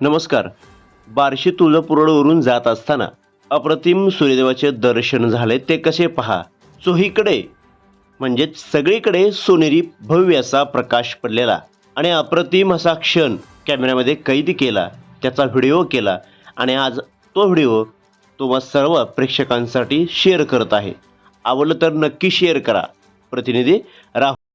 नमस्कार. बार्शी तुळजापूर रोडवरून जात असताना अप्रतिम सूर्यदेवाचे दर्शन झाले ते कसे पहा? चोहीकडे म्हणजेच सगळीकडे सोनेरी भव्य असा प्रकाश पडलेला आणि अप्रतिम असा क्षण कॅमेऱ्यामध्ये कैद केला त्याचा व्हिडिओ केला आणि आज तो व्हिडिओ तुम्हा सर्व प्रेक्षकांसाठी शेअर करत आहे. आवडलं तर नक्की शेअर करा. प्रतिनिधी राहुल